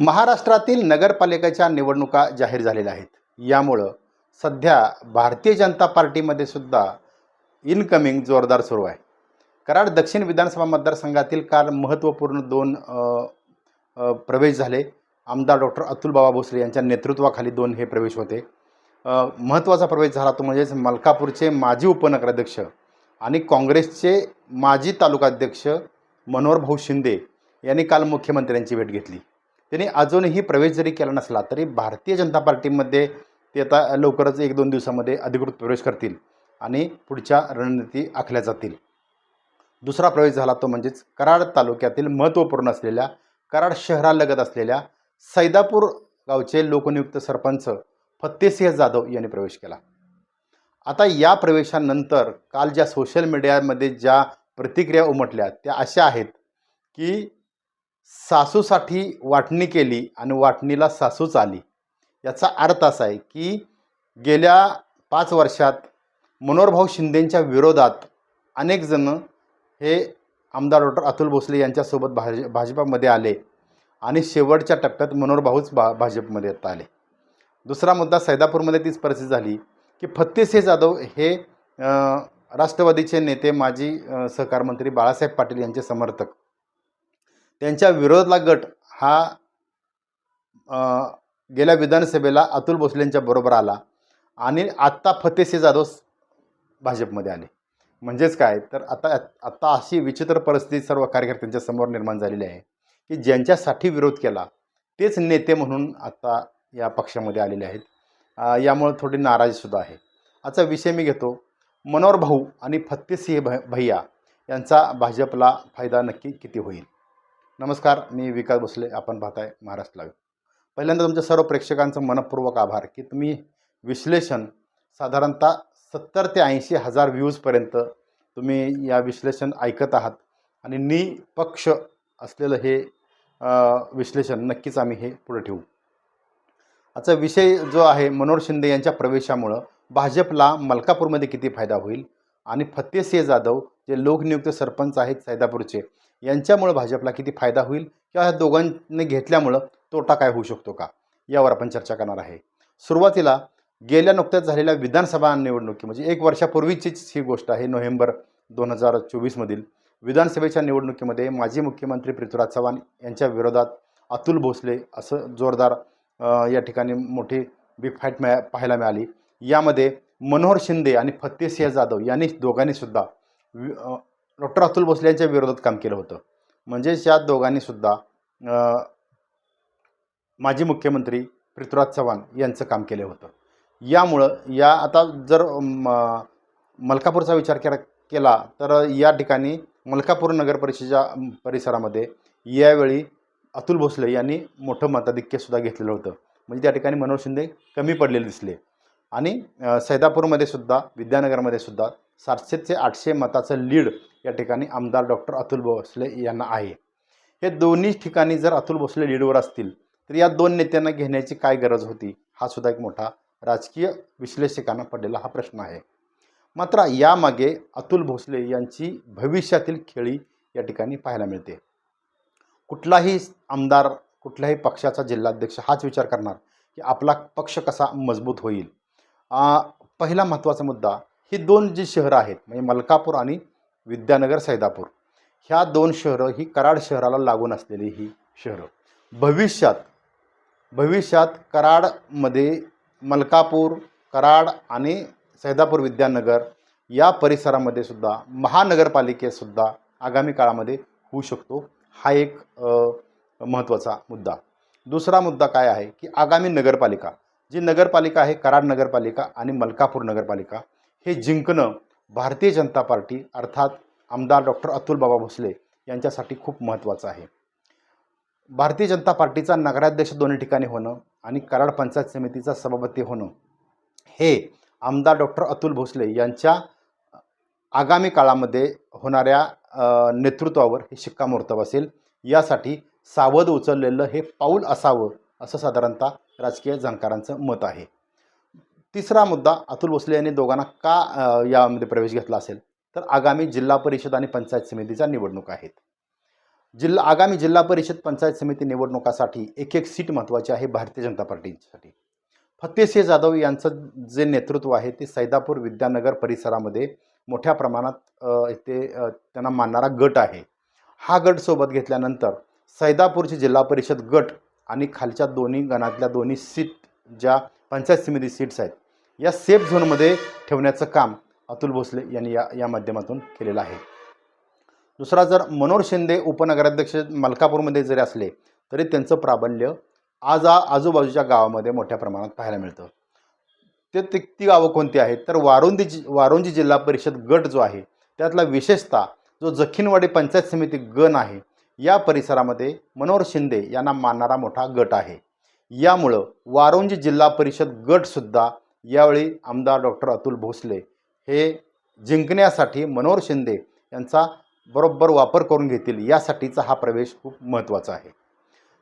महाराष्ट्रातील नगरपालिकेच्या निवडणुका जाहीर झालेल्या आहेत. यामुळं सध्या भारतीय जनता पार्टीमध्ये सुद्धा इनकमिंग जोरदार सुरू आहे. कराड दक्षिण विधानसभा मतदारसंघातील काल महत्त्वपूर्ण दोन प्रवेश झाले. आमदार डॉक्टर अतुल बाबा भोसले यांच्या नेतृत्वाखाली दोन हे प्रवेश होते. महत्त्वाचा प्रवेश झाला तो म्हणजेच मलकापूरचे माजी उपनगराध्यक्ष आणि काँग्रेसचे माजी तालुकाध्यक्ष मनोहरभाऊ शिंदे यांनी काल मुख्यमंत्र्यांची भेट घेतली. त्यांनी अजूनही प्रवेश जरी केला नसला तरी भारतीय जनता पार्टीमध्ये ते आता लवकरच एक दोन दिवसामध्ये अधिकृत प्रवेश करतील आणि पुढच्या रणनीती आखल्या जातील. दुसरा प्रवेश झाला तो म्हणजेच कराड तालुक्यातील महत्त्वपूर्ण असलेल्या कराड शहरालगत असलेल्या सैदापूर गावचे लोकनियुक्त सरपंच फत्तेसिंह जाधव यांनी प्रवेश केला. आता या प्रवेशानंतर काल ज्या सोशल मीडियामध्ये ज्या प्रतिक्रिया उमटल्या त्या अशा आहेत की सासूसाठी वाटणी केली आणि वाटणीला सासूच आली. याचा अर्थ असा आहे की गेल्या पाच वर्षात मनोहरभाऊ शिंदेंच्या विरोधात अनेकजणं हे आमदार डॉक्टर अतुल भोसले यांच्यासोबत भाज भाजपामध्ये आले आणि शेवटच्या टप्प्यात मनोहरभाऊच भा भाजपमध्ये आता आले. दुसरा मुद्दा सैदापूरमध्ये तीच परिस्थिती झाली की फत्तेसिंह जाधव हे राष्ट्रवादीचे नेते माजी सहकारमंत्री सहकार मंत्री बाळासाहेब पाटील यांचे समर्थक. त्यांच्या विरोधातला गट हा गेल्या विधानसभेला अतुल भोसलेंच्या बरोबर आला आणि आत्ता फतेसिंह जाधव भाजपमध्ये आले. म्हणजेच काय? तर आता आत्ता अशी विचित्र परिस्थिती सर्व कार्यकर्त्यांच्या समोर निर्माण झालेली आहे की ज्यांच्यासाठी विरोध केला तेच नेते म्हणून आत्ता या पक्षामध्ये आलेले आहेत. यामुळं यामुळे थोडी नाराजीसुद्धा आहे. आजचा विषय मी घेतो. मनोहर भाऊ आणि फत्तेसिंह भ भैया यांचा भाजपला फायदा नक्की किती होईल? नमस्कार मी विकास भोसले. आपण पाहताय महाराष्ट्र लाईव्ह. पहिल्यांदा तुमच्या सर्व प्रेक्षकांचं मनपूर्वक आभार की तुम्ही विश्लेषण साधारणतः सत्तर ते ऐंशी हजार व्ह्यूजपर्यंत तुम्ही या विश्लेषण ऐकत आहात आणि निपक्ष असलेलं हे विश्लेषण नक्कीच आम्ही हे पुढे ठेवू. आजचा विषय जो आहे मनोहर शिंदे यांच्या प्रवेशामुळं भाजपला मलकापूरमध्ये किती फायदा होईल आणि फत्तेसिंह जाधव जे लोकनियुक्त सरपंच आहेत सैदापूरचे यांच्यामुळं भाजपला किती फायदा होईल किंवा ह्या दोघांनी घेतल्यामुळं तोटा काय होऊ शकतो का? यावर आपण चर्चा करणार आहे. सुरुवातीला गेल्या नुकत्याच झालेल्या विधानसभा निवडणुकी म्हणजे एक वर्षापूर्वीचीच ही गोष्ट आहे नोव्हेंबर दोन हजार चोवीसमधील. विधानसभेच्या निवडणुकीमध्ये माजी मुख्यमंत्री पृथ्वीराज चव्हाण यांच्या विरोधात अतुल भोसले असं जोरदार या ठिकाणी मोठी बिग फाईट मिळा पाहायला मिळाली. यामध्ये मनोहर शिंदे आणि फत्तेसिंह जाधव यांनी दोघांनीसुद्धा डॉक्टर अतुल भोसले यांच्या विरोधात काम केलं होतं. म्हणजेच या दोघांनीसुद्धा माजी मुख्यमंत्री पृथ्वीराज चव्हाण यांचं काम केलं होतं. यामुळं या आता जर म, मलकापूरचा विचार केला केला तर या ठिकाणी मलकापूर नगर परिषदेच्या परिसरामध्ये यावेळी अतुल भोसले यांनी मोठं मताधिक्यसुद्धा घेतलेलं होतं. म्हणजे त्या ठिकाणी मनोज शिंदे कमी पडलेले दिसले. आणि सैदापूरमध्ये सुद्धा विद्यानगरमध्ये सुद्धा सातशे ते आठशे मताचं लीड या ठिकाणी आमदार डॉक्टर अतुल भोसले यांना आहे. हे दोन्ही ठिकाणी जर अतुल भोसले लीडवर असतील तर या दोन नेत्यांना घेण्याची काय गरज होती? हा सुद्धा एक मोठा राजकीय विश्लेषकांना पडलेला हा प्रश्न आहे. मात्र यामागे अतुल भोसले यांची भविष्यातील खेळी या ठिकाणी पाहायला मिळते. कुठलाही आमदार कुठल्याही पक्षाचा जिल्हाध्यक्ष हाच विचार करणार की आपला पक्ष कसा मजबूत होईल. पहिला महत्त्वाचा मुद्दा ही दोन जी शहरं आहेत म्हणजे मलकापूर आणि विद्यानगर सैदापूर ह्या दोन शहरं ही कराड शहराला लागून असलेली ही शहरं. भविष्यात भविष्यात कराडमध्ये मलकापूर कराड आणि सैदापूर विद्यानगर या परिसरामध्ये सुद्धा महानगरपालिकेसुद्धा आगामी काळामध्ये होऊ शकतो हा एक महत्त्वाचा मुद्दा. दुसरा मुद्दा काय आहे की आगामी नगरपालिका जी नगरपालिका आहे कराड नगरपालिका आणि मलकापूर नगरपालिका हे जिंकणं भारतीय जनता पार्टी अर्थात आमदार डॉक्टर अतुल बाबा भोसले यांच्यासाठी खूप महत्त्वाचं आहे. भारतीय जनता पार्टीचा नगराध्यक्ष दोन्ही ठिकाणी होणं आणि कराड पंचायत समितीचा सभापती होणं हे आमदार डॉक्टर अतुल भोसले यांच्या आगामी काळामध्ये होणाऱ्या नेतृत्वावर हे शिक्कामोर्तब असेल. यासाठी सावध उचललेलं हे पाऊल असावं असं साधारणतः राजकीय जाणकारांचं मत आहे. तिसरा मुद्दा अतुल भोसले यांनी दोघांना का यामध्ये प्रवेश घेतला असेल? तर आगामी जिल्हा परिषद आणि पंचायत समितीच्या निवडणूक आहेत. जिल्हा आगामी जिल्हा परिषद पंचायत समिती निवडणुकासाठी एक एक सीट महत्त्वाची आहे भारतीय जनता पार्टीसाठी. फतेसिंह जाधव यांचं जे नेतृत्व आहे ते सैदापूर विद्यानगर परिसरामध्ये मोठ्या प्रमाणात ते त्यांना मानणारा गट आहे. हा गट सोबत घेतल्यानंतर सैदापूरची जिल्हा परिषद गट आणि खालच्या दोन्ही गणातल्या दोन्ही सीट ज्या पंचायत समिती सीट्स आहेत या सेफ झोनमध्ये ठेवण्याचं काम अतुल भोसले यांनी या या माध्यमातून केलेलं आहे. दुसरा जर मनोहर शिंदे उपनगराध्यक्ष मलकापूरमध्ये जरी असले तरी त्यांचं प्राबल्य आज आजूबाजूच्या गावामध्ये मोठ्या प्रमाणात पाहायला मिळतं. ते ती ती गावं कोणती आहेत? तर वारुंदी जि वारुंजी जिल्हा परिषद गट जो आहे त्यातला विशेषतः जो जखीनवाडी पंचायत समिती गण आहे या परिसरामध्ये मनोहर शिंदे यांना मानणारा मोठा गट आहे. यामुळं वारुंजी जिल्हा परिषद गटसुद्धा यावेळी आमदार डॉक्टर अतुल भोसले हे जिंकण्यासाठी मनोहर शिंदे यांचा बरोबर वापर करून घेतील यासाठीचा हा प्रवेश खूप महत्त्वाचा आहे.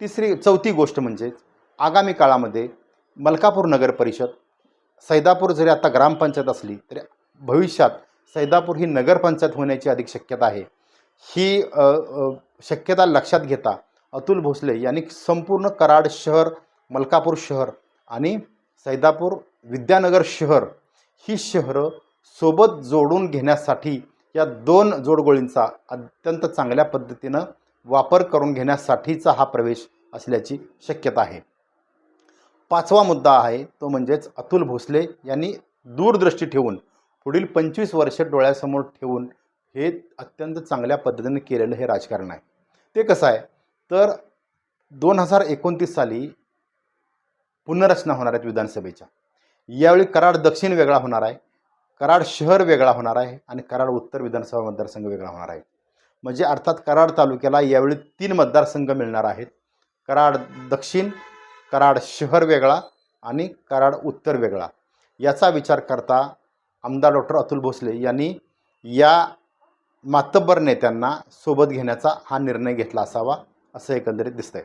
तिसरी चौथी गोष्ट म्हणजे आगामी काळामध्ये मलकापूर नगर परिषद सैदापूर जरी आता ग्रामपंचायत असली तरी भविष्यात सैदापूर ही नगरपंचायत होण्याची अधिक शक्यता आहे. ही शक्यता लक्षात घेता अतुल भोसले यांनी संपूर्ण कराड शहर मलकापूर शहर आणि सैदापूर विद्यानगर शहर ही शहरं सोबत जोडून घेण्यासाठी या दोन जोडगोळींचा अत्यंत चांगल्या पद्धतीनं वापर करून घेण्यासाठीचा हा प्रवेश असल्याची शक्यता आहे. पाचवा मुद्दा आहे तो म्हणजेच अतुल भोसले यांनी दूरदृष्टी ठेवून पुढील पंचवीस वर्ष डोळ्यासमोर ठेवून हे अत्यंत चांगल्या पद्धतीने केलेलं हे राजकारण आहे. ते कसं आहे? तर दोन हजार एकोणतीस साली पुनर्रचना होणार आहेत विधानसभेच्या. यावेळी कराड दक्षिण वेगळा होणार आहे. कराड शहर वेगळा होणार आहे आणि कराड उत्तर विधानसभा मतदारसंघ वेगळा होणार आहे. म्हणजे अर्थात कराड तालुक्याला यावेळी तीन मतदारसंघ मिळणार आहेत. कराड दक्षिण कराड शहर वेगळा आणि कराड उत्तर वेगळा. याचा विचार करता आमदार डॉक्टर अतुल भोसले यांनी या मातब्बर नेत्यांना सोबत घेण्याचा हा निर्णय घेतला असावा असं एकंदरीत दिसतंय.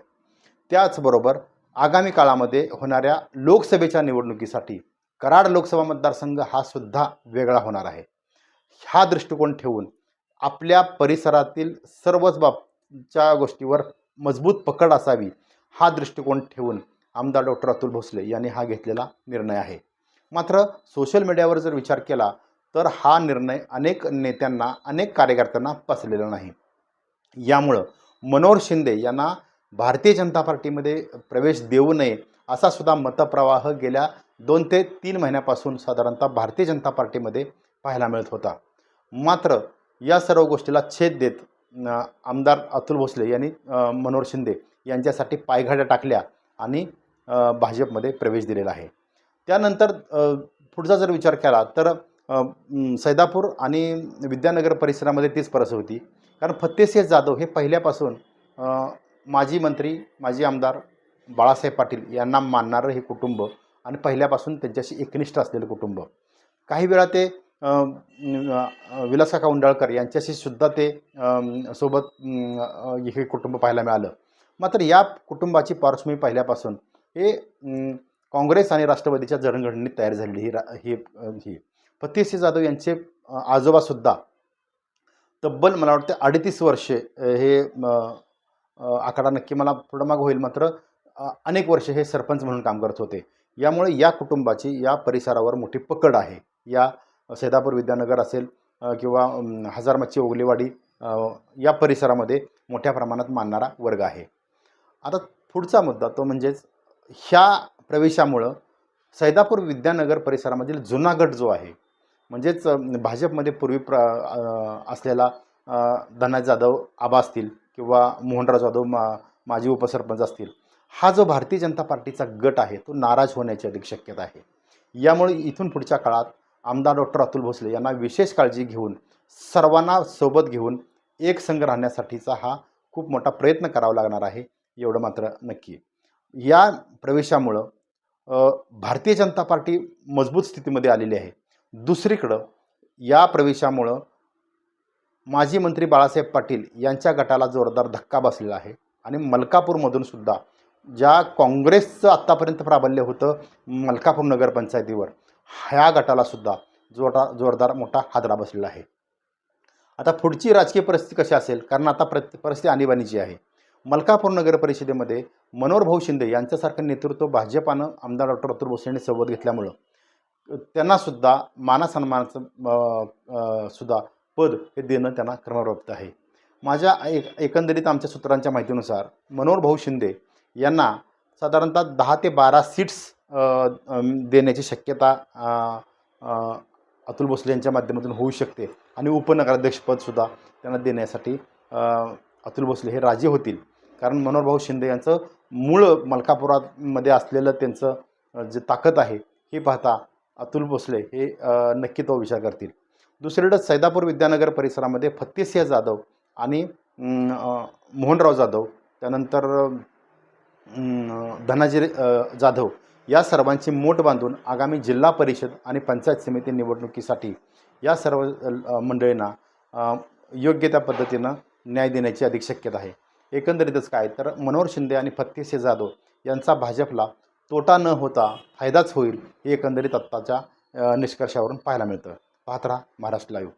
त्याचबरोबर आगामी काळामध्ये होणाऱ्या लोकसभेच्या निवडणुकीसाठी कराड लोकसभा मतदारसंघ हा सुद्धा वेगळा होणार आहे. हा दृष्टिकोन ठेवून आपल्या परिसरातील सर्वच बाबच्या गोष्टीवर मजबूत पकड असावी हा दृष्टिकोन ठेवून आमदार डॉक्टर अतुल भोसले यांनी हा घेतलेला निर्णय आहे. मात्र सोशल मीडियावर जर विचार केला तर हा निर्णय अनेक नेत्यांना अनेक कार्यकर्त्यांना पसलेला नाही. यामुळं मनोहर शिंदे यांना भारतीय जनता पार्टीमध्ये प्रवेश देऊ नये असा सुद्धा मतप्रवाह गेल्या दोन ते तीन महिन्यापासून साधारणतः भारतीय जनता पार्टीमध्ये पाहायला मिळत होता. मात्र या सर्व गोष्टीला छेद देत आमदार अतुल भोसले यांनी मनोहर शिंदे यांच्यासाठी पायघाड्या टाकल्या आणि भाजपमध्ये प्रवेश दिलेला आहे. त्यानंतर पुढचा जर विचार केला तर सैदापूर आणि विद्यानगर परिसरामध्ये तीच परिस्थिती होती. कारण फत्तेसिंह जाधव हे पहिल्यापासून माजी मंत्री माजी आमदार बाळासाहेब पाटील यांना मानणारं हे कुटुंब आणि पहिल्यापासून त्यांच्याशी एकनिष्ठ असलेलं कुटुंब. काही वेळा ते अ, उंडाळकर यांच्याशी सुद्धा ते सोबत हे कुटुंब पाहायला मिळालं. मात्र या कुटुंबाची पार्श्वभूमी पहिल्यापासून हे काँग्रेस आणि राष्ट्रवादीच्या जडणघडणीत तयार झालेली ही रा ही अ, ही. जाधव यांचे आजोबासुद्धा तब्बल मला वाटतं अडतीस वर्षे हे आकडा नक्की मला पुढं माग होईल मात्र अनेक वर्षे हे सरपंच म्हणून काम करत होते. यामुळे या कुटुंबाची या परिसरावर मोठी पकड आहे. या सैदापूर विद्यानगर असेल किंवा अम, ओगलेवाडी या परिसरामध्ये मोठ्या प्रमाणात मानणारा वर्ग आहे. आता पुढचा मुद्दा तो म्हणजेच ह्या प्रवेशामुळं सैदापूर विद्यानगर परिसरामधील जुनागड जो आहे म्हणजेच भाजपमध्ये पूर्वी प्र असलेला धना जाधव आबा असतील किंवा मोहनराव जाधव मा माजी उपसरपंच असतील हा जो भारतीय जनता पार्टीचा गट आहे तो नाराज होण्याची अधिक शक्यता आहे. यामुळे इथून पुढच्या काळात आमदार डॉक्टर अतुल भोसले यांना विशेष काळजी घेऊन सर्वांना सोबत घेऊन एक संघ राहण्यासाठीचा हा खूप मोठा प्रयत्न करावा लागणार आहे एवढं मात्र नक्की. या प्रवेशामुळं भारतीय जनता पार्टी मजबूत स्थितीमध्ये आलेली आहे. दुसरीकडं या प्रवेशामुळं माजी मंत्री बाळासाहेब पाटील यांच्या गटाला जोरदार धक्का बसलेला आहे. आणि मलकापूरमधून सुद्धा ज्या काँग्रेसचं आत्तापर्यंत प्राबल्य होतं मलकापूर नगरपंचायतीवर ह्या गटाला सुद्धा जोरदार जोरदार मोठा हादरा बसलेला आहे. आता पुढची राजकीय परिस्थिती कशी असेल? कारण आता प्रति परिस्थिती आणीबाणीची आहे. मलकापूर नगर परिषदेमध्ये मनोहर भाऊ शिंदे यांच्यासारखं नेतृत्व भाजपानं आमदार डॉक्टर अतुल भोसले यांनी सोबत घेतल्यामुळं त्यांनासुद्धा मानासन्मानाचं सुद्धा पद हे देणं त्यांना क्रमप्राप्त आहे. माझ्या एक एकंदरीत आमच्या सूत्रांच्या माहितीनुसार मनोहर भाऊ शिंदे यांना साधारणतः दहा ते बारा सीट्स देण्याची शक्यता अतुल भोसले यांच्या माध्यमातून होऊ शकते. आणि उपनगराध्यक्षपदसुद्धा त्यांना देण्यासाठी अतुल भोसले हे राजी होतील. कारण मनोहर भाऊ शिंदे यांचं मूळ मलकापुरामध्ये असलेलं त्यांचं जे ताकद आहे हे पाहता अतुल भोसले हे नक्की तो विचार करतील. दुसरीकडं सैदापूर विद्यानगर परिसरामध्ये फत्तेसिंह जाधव आणि मोहनराव जाधव त्यानंतर धनाजी जाधव या सर्वांची मोट बांधून आगामी जिल्हा परिषद आणि पंचायत समिती निवडणुकीसाठी या सर्व मंडळींना योग्य त्या पद्धतीनं न्याय देण्याची अधिक शक्यता आहे. एकंदरीतच काय तर मनोहर शिंदे आणि फत्तेसिंह जाधव यांचा भाजपला तोटा न होता फायदाच होईल हे एकंदरीत आत्ताच्या निष्कर्षावरून पाहायला मिळतं. पाहत राहा महाराष्ट्र लाईव्ह